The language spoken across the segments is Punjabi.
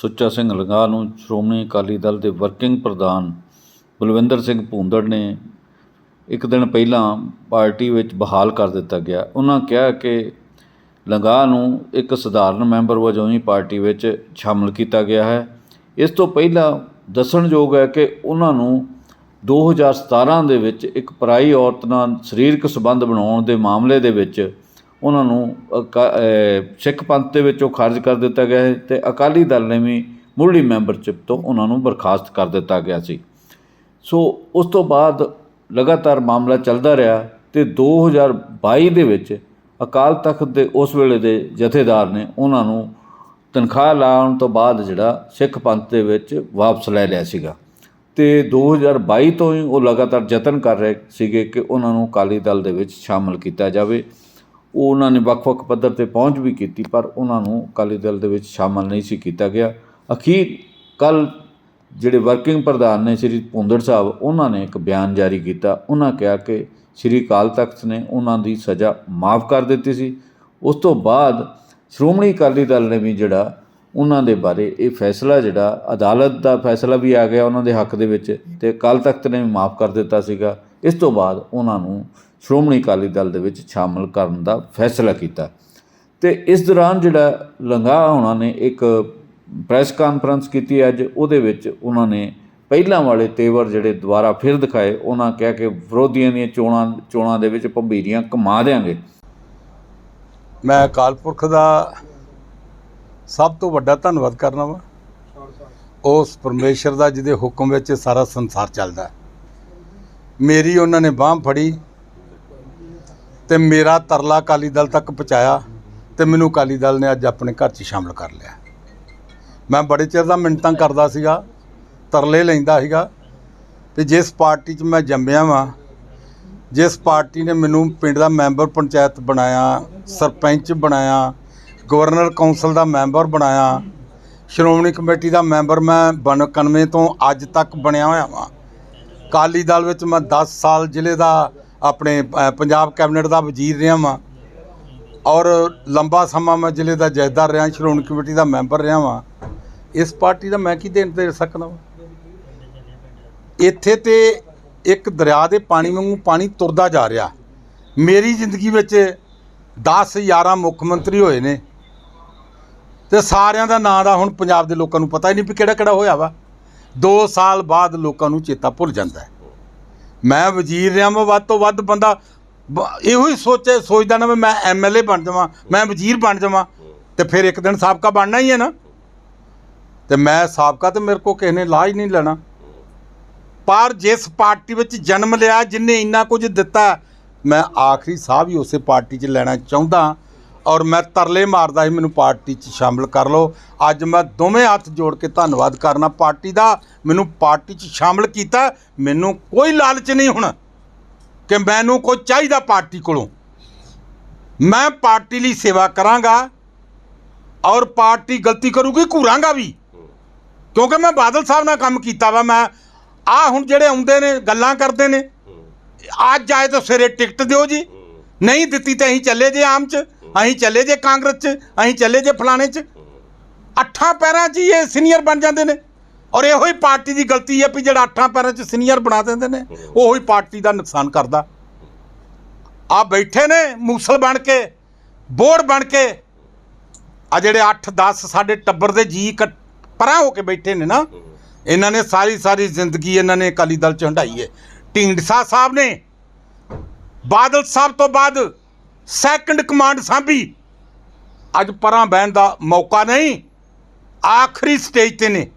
ਸੁੱਚਾ ਸਿੰਘ ਲੰਗਾਹ ਨੂੰ ਸ਼੍ਰੋਮਣੀ ਅਕਾਲੀ ਦਲ ਦੇ ਵਰਕਿੰਗ ਪ੍ਰਧਾਨ ਬਲਵਿੰਦਰ ਸਿੰਘ ਭੂੰਦੜ ਨੇ ਇੱਕ ਦਿਨ ਪਹਿਲਾਂ ਪਾਰਟੀ ਵਿੱਚ ਬਹਾਲ ਕਰ ਦਿੱਤਾ ਗਿਆ। ਉਹਨਾਂ ਕਿਹਾ ਕਿ ਲੰਗਾਹ ਨੂੰ ਇੱਕ ਸਧਾਰਨ ਮੈਂਬਰ ਵਜੋਂ ਹੀ ਪਾਰਟੀ ਵਿੱਚ ਸ਼ਾਮਲ ਕੀਤਾ ਗਿਆ ਹੈ। ਇਸ ਤੋਂ ਪਹਿਲਾਂ ਦੱਸਣਯੋਗ ਹੈ ਕਿ ਉਹਨਾਂ ਨੂੰ 2017 ਦੇ ਵਿੱਚ ਇੱਕ ਪਰਾਈ ਔਰਤ ਨਾਲ ਸਰੀਰਕ ਸੰਬੰਧ ਬਣਾਉਣ ਦੇ ਮਾਮਲੇ ਦੇ ਵਿੱਚ ਉਹਨਾਂ ਨੂੰ ਅਕਾ- ਸਿੱਖ ਪੰਥ ਦੇ ਵਿੱਚੋਂ ਖਾਰਜ ਕਰ ਦਿੱਤਾ ਗਿਆ ਹੈ ਤੇ ਅਕਾਲੀ ਦਲ ਨੇ ਵੀ ਮੁੱਢਲੀ ਮੈਂਬਰਸ਼ਿਪ ਤੋਂ ਉਹਨਾਂ ਨੂੰ ਬਰਖਾਸਤ ਕਰ ਦਿੱਤਾ ਗਿਆ ਸੀ। ਸੋ ਉਸ ਤੋਂ ਬਾਅਦ ਲਗਾਤਾਰ ਮਾਮਲਾ ਚੱਲਦਾ ਰਿਹਾ ਤੇ 2022 ਦੇ ਵਿੱਚ ਅਕਾਲ ਤਖਤ ਦੇ ਉਸ ਵੇਲੇ ਦੇ ਜਥੇਦਾਰ ਨੇ ਉਹਨਾਂ ਨੂੰ ਤਨਖਾਹ ਲਾਉਣ ਤੋਂ ਬਾਅਦ ਜਿਹੜਾ ਸਿੱਖ ਪੰਥ ਦੇ ਵਿੱਚ ਵਾਪਸ ਲੈ ਲਿਆ ਸੀਗਾ। ਤੇ 2022 ਤੋਂ ਹੀ ਉਹ ਲਗਾਤਾਰ ਯਤਨ ਕਰ ਰਹੇ ਸੀਗੇ ਕਿ ਉਹਨਾਂ ਨੂੰ ਅਕਾਲੀ ਦਲ ਦੇ ਵਿੱਚ ਸ਼ਾਮਲ ਕੀਤਾ ਜਾਵੇ। ਉਹ ਉਹਨਾਂ ਨੇ ਵੱਖ-ਵੱਖ ਪੱਧਰ ਤੇ ਪਹੁੰਚ ਵੀ ਕੀਤੀ, ਪਰ ਉਹਨਾਂ ਨੂੰ ਅਕਾਲੀ ਦਲ ਦੇ ਵਿੱਚ ਸ਼ਾਮਲ ਨਹੀਂ ਸੀ ਕੀਤਾ ਗਿਆ। ਅਖੀਰ ਕੱਲ ਜਿਹੜੇ ਵਰਕਿੰਗ ਪ੍ਰਧਾਨ ਨੇ ਸ੍ਰੀ ਭੁੰਦੜ ਸਾਹਿਬ, ਉਹਨਾਂ ਨੇ ਇੱਕ ਬਿਆਨ ਜਾਰੀ ਕੀਤਾ। ਉਹਨਾਂ ਕਿਹਾ ਕਿ ਸ੍ਰੀ ਅਕਾਲ ਤਖਤ ਨੇ ਉਹਨਾਂ ਦੀ ਸਜ਼ਾ ਮਾਫ ਕਰ ਦਿੱਤੀ ਸੀ। ਉਸ ਤੋਂ ਬਾਅਦ ਸ਼੍ਰੋਮਣੀ ਅਕਾਲੀ ਦਲ ਨੇ ਵੀ ਜਿਹੜਾ ਉਹਨਾਂ ਦੇ ਬਾਰੇ ਇਹ ਫੈਸਲਾ, ਜਿਹੜਾ ਅਦਾਲਤ ਦਾ ਫੈਸਲਾ ਵੀ ਆ ਗਿਆ ਉਹਨਾਂ ਦੇ ਹੱਕ ਦੇ ਵਿੱਚ, ਤੇ ਅਕਾਲ ਤਖਤ ਨੇ ਵੀ ਮਾਫ ਕਰ ਦਿੱਤਾ ਸੀਗਾ। ਇਸ ਤੋਂ ਬਾਅਦ ਉਹਨਾਂ ਨੂੰ ਸ਼੍ਰੋਮਣੀ ਅਕਾਲੀ ਦਲ ਦੇ ਵਿੱਚ ਸ਼ਾਮਲ ਕਰਨ ਦਾ ਫੈਸਲਾ ਕੀਤਾ। ਤੇ ਇਸ ਦੌਰਾਨ ਜਿਹੜਾ ਲੰਗਾ ਉਹਨਾਂ ਨੇ, ਇੱਕ ਪ੍ਰੈਸ ਕਾਨਫਰੰਸ ਕੀਤੀ ਅੱਜ, ਉਹਦੇ ਵਿੱਚ ਉਹਨਾਂ ਨੇ ਪਹਿਲਾਂ ਵਾਲੇ ਤੇਵਰ ਜਿਹੜੇ ਦੁਬਾਰਾ ਫਿਰ ਦਿਖਾਏ, ਉਹਨਾਂ ਕਿਹਾ ਕਿ ਵਿਰੋਧੀਆਂ ਦੀਆਂ ਚੋਣਾਂ ਚੋਣਾਂ ਦੇ ਵਿੱਚ ਭੰਬੀਰੀਆਂ ਕਮਾ ਦੇਾਂਗੇ ਮੈਂ ਅਕਾਲ ਪੁਰਖ ਦਾ ਸਭ ਤੋਂ ਵੱਡਾ ਧੰਨਵਾਦ ਕਰਨਾ ਵਾ। ਉਸ ਪਰਮੇਸ਼ਰ ਦਾ, ਜਿਹਦੇ ਹੁਕਮ ਵਿੱਚ ਸਾਰਾ ਸੰਸਾਰ ਚੱਲਦਾ। ਮੇਰੀ ਉਹਨਾਂ ਨੇ ਬਾਹ ਫੜੀ। ਤੇ ਮੇਰਾ ਤਰਲਾ ਅਕਾਲੀ ਦਲ ਤੱਕ ਪਹੁੰਚਾਇਆ ਤੇ ਮੈਨੂੰ ਅਕਾਲੀ ਦਲ ਨੇ ਅੱਜ ਆਪਣੇ ਘਰ 'ਚ ਸ਼ਾਮਲ ਕਰ ਲਿਆ। ਮੈਂ ਬੜੇ ਚਿਰ ਦਾ ਮਿੰਟਾਂ ਕਰਦਾ ਸੀਗਾ, ਤਰਲੇ ਲੈਂਦਾ ਸੀਗਾ ਤੇ ਜਿਸ ਪਾਰਟੀ 'ਚ ਮੈਂ ਜੰਮਿਆ ਵਾਂ, ਜਿਸ ਪਾਰਟੀ ਨੇ ਮੈਨੂੰ ਪਿੰਡ ਦਾ ਮੈਂਬਰ ਪੰਚਾਇਤ ਬਣਾਇਆ, ਸਰਪੰਚ ਬਣਾਇਆ, ਗਵਰਨਰ ਕੌਂਸਲ ਦਾ ਮੈਂਬਰ ਬਣਾਇਆ, ਸ਼੍ਰੋਮਣੀ ਕਮੇਟੀ ਦਾ ਮੈਂਬਰ ਮੈਂ 91 ਤੋਂ ਅੱਜ ਤੱਕ ਬਣਿਆ ਹੋਇਆ ਵਾਂ। ਕਾਲੀ ਦਲ ਵਿੱਚ ਮੈਂ 10 ਸਾਲ ਜ਼ਿਲ੍ਹੇ ਦਾ ਆਪਣੇ ਪੰਜਾਬ ਕੈਬਨਿਟ ਦਾ ਵਜ਼ੀਰ ਰਿਹਾ ਵਾਂ। ਔਰ ਲੰਬਾ ਸਮਾਂ ਮੈਂ ਜ਼ਿਲ੍ਹੇ ਦਾ ਜਥੇਦਾਰ ਰਿਹਾ, ਸ਼੍ਰੋਮਣੀ ਕਮੇਟੀ ਦਾ ਮੈਂਬਰ ਰਿਹਾ ਵਾਂ। ਇਸ ਪਾਰਟੀ ਦਾ ਮੈਂ ਕੀ ਦੇਣ ਦੇ ਸਕਦਾ ਵਾਂ? ਇੱਥੇ ਤੇ ਇੱਕ ਦਰਿਆ ਦੇ ਪਾਣੀ ਵਾਂਗੂ ਪਾਣੀ ਤੁਰਦਾ ਜਾ ਰਿਹਾ। ਮੇਰੀ ਜ਼ਿੰਦਗੀ ਵਿੱਚ 10 11 ਮੁੱਖ ਮੰਤਰੀ ਹੋਏ ਨੇ। ਤੇ ਸਾਰਿਆਂ ਦਾ ਨਾਂ ਦਾ ਹੁਣ ਪੰਜਾਬ ਦੇ ਲੋਕਾਂ ਨੂੰ ਪਤਾ ਹੀ ਨਹੀਂ ਵੀ ਕਿਹੜਾ ਕਿਹੜਾ ਹੋਇਆ ਵਾ। 2 ਸਾਲ ਬਾਅਦ ਲੋਕਾਂ ਨੂੰ ਚੇਤਾ ਭੁੱਲ ਜਾਂਦਾ ਹੈ। ਮੈਂ ਵਜ਼ੀਰ ਰਿਹਾ, ਮੈਂ ਵੱਧ ਤੋਂ ਵੱਧ ਬੰਦਾ ਬ- ਇਹੋ ਹੀ ਸੋਚੇ, ਸੋਚਦਾ ਨਾ ਵੀ ਮੈਂ ਐਮਐਲਏ ਬਣ ਜਾਵਾਂ, ਮੈਂ ਵਜ਼ੀਰ ਬਣ ਜਾਵਾਂ, ਤੇ ਫਿਰ ਇੱਕ ਦਿਨ ਸਾਬਕਾ ਬਣਨਾ ਹੀ ਹੈ ਨਾ। ਤੇ ਮੈਂ ਸਾਬਕਾ ਤੇ ਮੇਰੇ ਕੋ ਕਿਸੇ ਨੇ ਲਾਹ ਹੀ ਨਹੀਂ ਲੈਣਾ। ਪਰ ਜਿਸ ਪਾਰਟੀ ਵਿੱਚ ਜਨਮ ਲਿਆ, ਜਿਨੇ ਇੰਨਾ ਕੁਝ ਦਿੱਤਾ, ਮੈਂ ਆਖਰੀ ਸਾਹ ਵੀ ਉਸੇ ਪਾਰਟੀ 'ਚ ਲੈਣਾ ਚਾਹੁੰਦਾ। ਔਰ ਮੈਂ ਤਰਲੇ ਮਾਰਦਾ ਸੀ ਮੈਨੂੰ ਪਾਰਟੀ 'ਚ ਸ਼ਾਮਲ ਕਰ ਲਓ। ਅੱਜ ਮੈਂ ਦੋਵੇਂ ਹੱਥ ਜੋੜ ਕੇ ਧੰਨਵਾਦ ਕਰਨਾ। ਪਾਰਟੀ ਦਾ ਮੈਨੂੰ ਪਾਰਟੀ 'ਚ ਸ਼ਾਮਲ ਕੀਤਾ ਮੈਨੂੰ ਕੋਈ ਲਾਲਚ ਨਹੀਂ ਹੁਣ ਕਿ ਮੈਨੂੰ ਕੋਈ ਚਾਹੀਦਾ ਪਾਰਟੀ ਕੋਲੋਂ। ਮੈਂ ਪਾਰਟੀ ਲਈ ਸੇਵਾ ਕਰਾਂਗਾ ਔਰ ਪਾਰਟੀ ਗਲਤੀ ਕਰੂਗੀ ਘੂਰਾਂਗਾ ਵੀ। ਕਿਉਂਕਿ ਮੈਂ ਬਾਦਲ ਸਾਹਿਬ ਨਾਲ ਕੰਮ ਕੀਤਾ ਵਾ ਮੈਂ ਆ ਹੁਣ ਜਿਹੜੇ ਆਉਂਦੇ ਨੇ ਗੱਲਾਂ ਕਰਦੇ ਨੇ ਅੱਜ ਆਏ ਤਾਂ ਸਵੇਰੇ ਟਿਕਟ ਦਿਓ ਜੀ। ਨਹੀਂ ਦਿੱਤੀ ਤਾਂ ਅਸੀਂ ਚੱਲੇ ਜੇ ਆਮ ਚ। ਅਸੀਂ ਚੱਲੇ ਜੇ ਕਾਂਗਰਸ ਚ, ਅਸੀਂ ਚੱਲੇ ਜੇ ਫਲਾਣੇ ਚ। ਅੱਠਾਂ ਪੈਰਾਂ 'ਚ ਹੀ ਇਹ ਸੀਨੀਅਰ ਬਣ ਜਾਂਦੇ ਨੇ। ਔਰ ਇਹੋ ਹੀ ਪਾਰਟੀ ਦੀ ਗਲਤੀ ਹੈ ਵੀ ਜਿਹੜਾ ਅੱਠਾਂ ਪੈਰਾਂ 'ਚ ਸੀਨੀਅਰ ਬਣਾ ਦਿੰਦੇ ਨੇ, ਉਹੋ ਹੀ ਪਾਰਟੀ ਦਾ ਨੁਕਸਾਨ ਕਰਦਾ। ਆ ਬੈਠੇ ਨੇ ਮੂਸਲ ਬਣ ਕੇ ਬੋਰਡ ਬਣ ਕੇ। ਆ ਜਿਹੜੇ 8 10 ਸਾਡੇ ਟੱਬਰ ਦੇ ਜੀ ਇਕੱਠ- ਪਰਾਂ ਹੋ ਕੇ ਬੈਠੇ ਨੇ ਨਾ, ਇਹਨਾਂ ਨੇ ਸਾਰੀ ਸਾਰੀ ਜ਼ਿੰਦਗੀ ਇਹਨਾਂ ਨੇ ਅਕਾਲੀ ਦਲ ਚ ਹੰਡਾਈ ਹੈ। ਢੀਂਡਸਾ ਸਾਹਿਬ ਨੇ, ਬਾਦਲ ਸਾਹਿਬ ਤੋਂ ਬਾਅਦ ਸੈਕੰਡ ਕਮਾਂਡ ਸਾਂਭੀ। ਅੱਜ ਪਰਾਂ ਬਹਿਣ ਦਾ ਮੌਕਾ ਨਹੀਂ ਆਖਰੀ ਸਟੇਜ ਤੇ ਨੇ।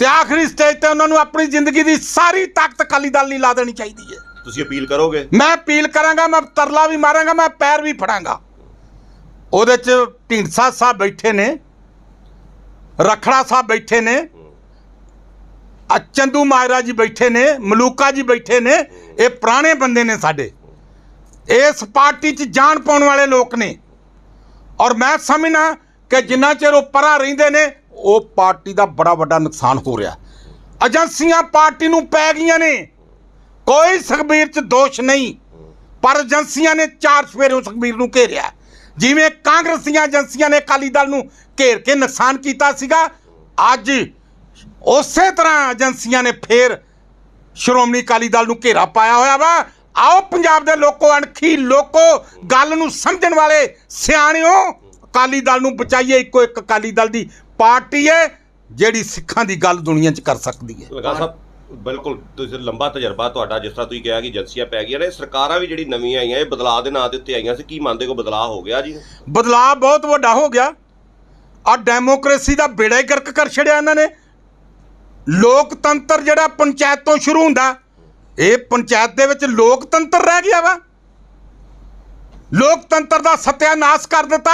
ਤੇ ਆਖਰੀ ਸਟੇਜ ਤੇ ਉਹਨਾਂ ਨੂੰ ਆਪਣੀ ਜ਼ਿੰਦਗੀ ਦੀ ਸਾਰੀ ਤਾਕਤ ਅਕਾਲੀ ਦਲ ਲਈ ਲਾ ਦੇਣੀ ਚਾਹੀਦੀ ਹੈ। ਤੁਸੀਂ ਅਪੀਲ ਕਰੋਗੇ? ਮੈਂ ਅਪੀਲ ਕਰਾਂਗਾ ਮੈਂ ਤਰਲਾ ਵੀ ਮਾਰਾਂਗਾ ਮੈਂ ਪੈਰ ਵੀ ਫੜਾਂਗਾ। ਉਹਦੇ ਚ ਢੀਂਡਸਾ ਸਾਹਿਬ ਬੈਠੇ ਨੇ ਰਖੜਾ ਸਾਹਿਬ ਬੈਠੇ ਨੇ ਚੰਦੂ ਮਾਇਰਾ ਜੀ ਬੈਠੇ ਨੇ ਮਲੂਕਾ ਜੀ ਬੈਠੇ ਨੇ ਇਹ ਪੁਰਾਣੇ ਬੰਦੇ ਨੇ ਸਾਡੇ। ਇਸ ਪਾਰਟੀ 'ਚ ਜਾਣ ਪਾਉਣ ਵਾਲੇ ਲੋਕ ਨੇ। ਔਰ ਮੈਂ ਸਮਝਣਾ ਕਿ ਜਿੰਨਾ ਚਿਰ ਉਹ ਪਰਾਂ ਰਹਿੰਦੇ ਨੇ, ਉਹ ਪਾਰਟੀ ਦਾ ਬੜਾ ਵੱਡਾ ਨੁਕਸਾਨ ਹੋ ਰਿਹਾ। ਏਜੰਸੀਆਂ ਪਾਰਟੀ ਨੂੰ ਪੈ ਗਈਆਂ ਨੇ। ਕੋਈ ਸੁਖਬੀਰ 'ਚ ਦੋਸ਼ ਨਹੀਂ। ਪਰ ਏਜੰਸੀਆਂ ਨੇ ਚਾਰ ਸਵੇਰੇ ਸੁਖਬੀਰ ਨੂੰ ਘੇਰਿਆ। ਜਿਵੇਂ ਕਾਂਗਰਸੀਆਂ ਏਜੰਸੀਆਂ ਨੇ ਅਕਾਲੀ ਦਲ ਨੂੰ ਘੇਰ ਕੇ ਨੁਕਸਾਨ ਕੀਤਾ ਸੀਗਾ, ਅੱਜ ਉਸੇ ਤਰ੍ਹਾਂ ਏਜੰਸੀਆਂ ਨੇ ਫੇਰ ਸ਼੍ਰੋਮਣੀ ਅਕਾਲੀ ਦਲ ਨੂੰ ਘੇਰਾ ਪਾਇਆ ਹੋਇਆ ਵਾ। ਆਓ ਪੰਜਾਬ ਦੇ ਲੋਕੋ ਅਣਖੀ ਲੋਕੋ ਗੱਲ ਨੂੰ ਸਮਝਣ ਵਾਲੇ ਸਿਆਣਿਓ ਅਕਾਲੀ ਦਲ ਨੂੰ ਬਚਾਈਏ ਇੱਕੋ ਇੱਕ ਅਕਾਲੀ ਦਲ ਦੀ ਪਾਰਟੀ ਹੈ ਜਿਹੜੀ ਸਿੱਖਾਂ ਦੀ ਗੱਲ ਦੁਨੀਆ 'ਚ ਕਰ ਸਕਦੀ ਹੈ। ਲਗਾ ਸਾਹਿਬ ਬਿਲਕੁਲ ਤੁਸੀਂ ਲੰਬਾ ਤਜਰਬਾ ਤੁਹਾਡਾ ਜਿਸ ਤਰ੍ਹਾਂ ਤੁਸੀਂ ਕਿਹਾ ਕਿ ਏਜੰਸੀਆਂ ਪੈ ਗਈਆਂ ਨੇ ਸਰਕਾਰਾਂ ਵੀ ਜਿਹੜੀ ਨਵੀਆਂ ਆਈਆਂ ਇਹ ਬਦਲਾਅ ਦੇ ਨਾਂ ਦੇ ਉੱਤੇ ਆਈਆਂ ਸੀ ਕੀ ਮੰਨਦੇ ਕੋ ਬਦਲਾਅ ਹੋ ਗਿਆ ਜੀ? ਬਦਲਾਅ ਬਹੁਤ ਵੱਡਾ ਹੋ ਗਿਆ। ਆ ਡੈਮੋਕ੍ਰੇਸੀ ਦਾ ਬੇੜਾ ਹੀ ਗਰਕ ਕਰ ਛੜਿਆ ਇਹਨਾਂ ਨੇ। ਲੋਕਤੰਤਰ ਜਿਹੜਾ ਪੰਚਾਇਤ ਤੋਂ ਸ਼ੁਰੂ ਹੁੰਦਾ ਇਹ ਪੰਚਾਇਤ ਦੇ ਵਿੱਚ ਲੋਕਤੰਤਰ ਰਹਿ ਗਿਆ ਵਾ। ਲੋਕਤੰਤਰ ਦਾ ਸਤਿਆਨਾਸ਼ ਕਰ ਦਿੱਤਾ।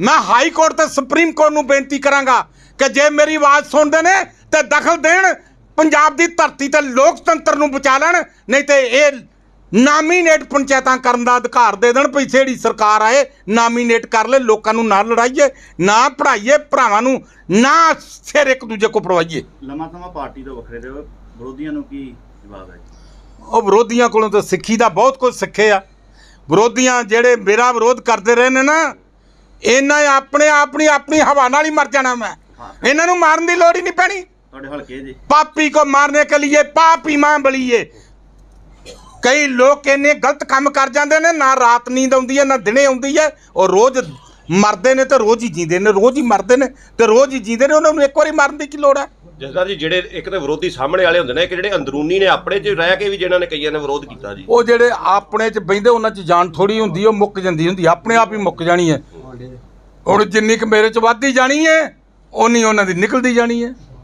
ਮੈਂ ਹਾਈ ਕੋਰਟ ਤੇ ਸੁਪਰੀਮ ਕੋਰਟ ਨੂੰ ਬੇਨਤੀ ਕਰਾਂਗਾ ਕਿ ਜੇ ਮੇਰੀ ਆਵਾਜ਼ ਸੁਣਦੇ ਨੇ ਤੇ ਦਖਲ ਦੇਣ, ਪੰਜਾਬ ਦੀ ਧਰਤੀ ਤੇ ਲੋਕਤੰਤਰ ਨੂੰ ਬਚਾ ਲੈਣ, ਨਹੀਂ ਤੇ ਇਹ ਨਾਮੀਨੇਟ ਪੰਚਾਇਤਾਂ ਕਰਨ ਦਾ ਅਧਿਕਾਰ ਦੇ ਦੇਣ ਵੀ ਜਿਹੜੀ ਸਰਕਾਰ ਆਏ ਨਾਮੀਨੇਟ ਕਰ ਲੈ, ਲੋਕਾਂ ਨੂੰ ਨਾ ਲੜਾਈਏ, ਨਾ ਪੜਾਈਏ ਭਰਾਵਾਂ ਨੂੰ ਨਾ ਸਿਰ ਇੱਕ ਦੂਜੇ ਕੋ ਪੜਵਾਈਏ ਲੰਮਾ ਸਮਾਂ ਪਾਰਟੀ ਤੋਂ ਵੱਖਰੇ ਰਹੇ। ਵਿਰੋਧੀਆਂ ਨੂੰ ਕੀ ਜਵਾਬ ਹੈ? ਉਹ ਵਿਰੋਧੀਆਂ ਕੋਲੋਂ ਤਾਂ ਸਿੱਖੀ ਦਾ ਬਹੁਤ ਕੁਝ ਸਿੱਖੇ ਆ। ਵਿਰੋਧੀਆਂ ਜਿਹੜੇ ਮੇਰਾ ਵਿਰੋਧ ਕਰਦੇ ਰਹੇ ਨੇ ਨਾ ਇਹਨਾਂ ਆਪਣੇ ਆਪਣੀ ਆਪਣੀ ਹਵਾ ਨਾਲ ਹੀ ਮਰ ਜਾਣਾ ਮੈਂ। ਇਹਨਾਂ ਨੂੰ ਮਾਰਨ ਦੀ ਲੋੜ ਹੀ ਨਹੀਂ ਪੈਣੀ। ਤੁਹਾਡੇ ਹਲਕੇ ਜੀ। ਪਾਪੀ ਕੋ ਮਾਰਨੇ ਕੇ ਲਈ ਪਾਪੀ ਮਾਂ ਬਲੀਏ। ਕਈ ਲੋਕ ਇਹਨੇ ਗਲਤ ਕੰਮ ਕਰ ਜਾਂਦੇ ਨੇ ਨਾ ਰਾਤ ਨੀਂਦ ਆਉਂਦੀ ਹੈ ਨਾ ਦਿਨੇ ਆਉਂਦੀ ਹੈ। ਉਹ ਰੋਜ਼ ਮਰਦੇ ਨੇ ਤੇ ਰੋਜ਼ ਹੀ ਜੀਂਦੇ ਨੇ ਰੋਜ਼ ਹੀ ਮਰਦੇ ਨੇ ਤੇ ਰੋਜ਼ ਹੀ ਜੀਂਦੇ ਨੇ ਉਹਨਾਂ ਨੂੰ ਇੱਕ ਵਾਰੀ ਮਰਨ ਦੀ ਕੀ ਲੋੜ ਹੈ? ਜਸਦਾਰ ਜੀ ਜਿਹੜੇ ਇੱਕ ਤਾਂ ਵਿਰੋਧੀ ਸਾਹਮਣੇ ਵਾਲੇ ਹੁੰਦੇ ਨੇ ਇੱਕ ਜਿਹੜੇ ਅੰਦਰੂਨੀ ਨੇ ਆਪਣੇ 'ਚ ਰਹਿ ਕੇ ਵੀ ਜਿਨ੍ਹਾਂ ਨੇ ਕਈਆਂ ਨੇ ਵਿਰੋਧ ਕੀਤਾ ਜੀ। ਉਹ ਜਿਹੜੇ ਆਪਣੇ ਚ ਬੈਂਦੇ ਉਹਨਾਂ ਚ ਜਾਨ ਥੋੜੀ ਹੁੰਦੀ ਉਹ ਮੁੱਕ ਜਾਂਦੀ ਹੁੰਦੀ ਆਪਣੇ ਆਪ ਹੀ ਮੁੱਕ ਜਾਣੀ ਹੈ। ਹੁਣ ਜਿੰਨੀ ਕੁ ਮੇਰੇ ਚ ਵੱਧਦੀ ਜਾਣੀ ਹੈ ਓਨੀ ਉਹਨਾਂ ਦੀ ਨਿਕਲਦੀ ਜਾਣੀ ਹੈ।